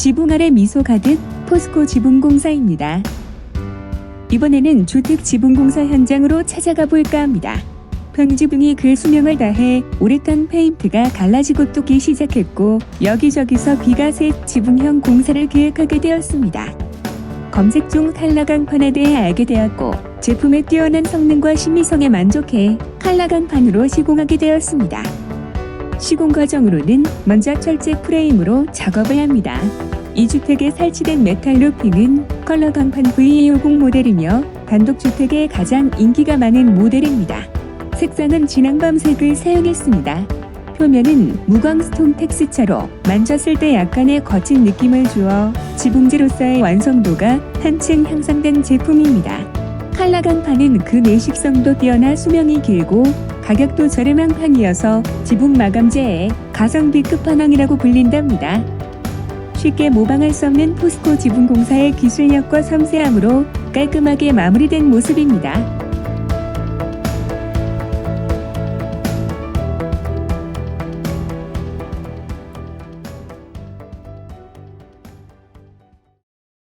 지붕 아래 미소 가득 포스코 지붕공사입니다. 이번에는 주택 지붕공사 현장으로 찾아가 볼까 합니다. 평지붕이 그 수명을 다해 오랫동안 페인트가 갈라지고 뚝기 시작했고 여기저기서 비가 새 지붕형 공사를 계획하게 되었습니다. 검색 중 칼라 강판에 대해 알게 되었고 제품의 뛰어난 성능과 심미성에 만족해 칼라 강판으로 시공하게 되었습니다. 시공 과정으로는 먼저 철제 프레임으로 작업을 합니다. 이 주택에 설치된 메탈 루핑은 컬러 강판 VA50 모델이며 단독주택에 가장 인기가 많은 모델입니다. 색상은 진한 밤색을 사용했습니다. 표면은 무광 스톤 텍스처로 만졌을 때 약간의 거친 느낌을 주어 지붕지로서의 완성도가 한층 향상된 제품입니다. 칼라 강판은 그 내식성도 뛰어나 수명이 길고 가격도 저렴한 편이어서 지붕 마감재의 가성비 끝판왕이라고 불린답니다. 쉽게 모방할 수 없는 포스코 지붕 공사의 기술력과 섬세함으로 깔끔하게 마무리된 모습입니다.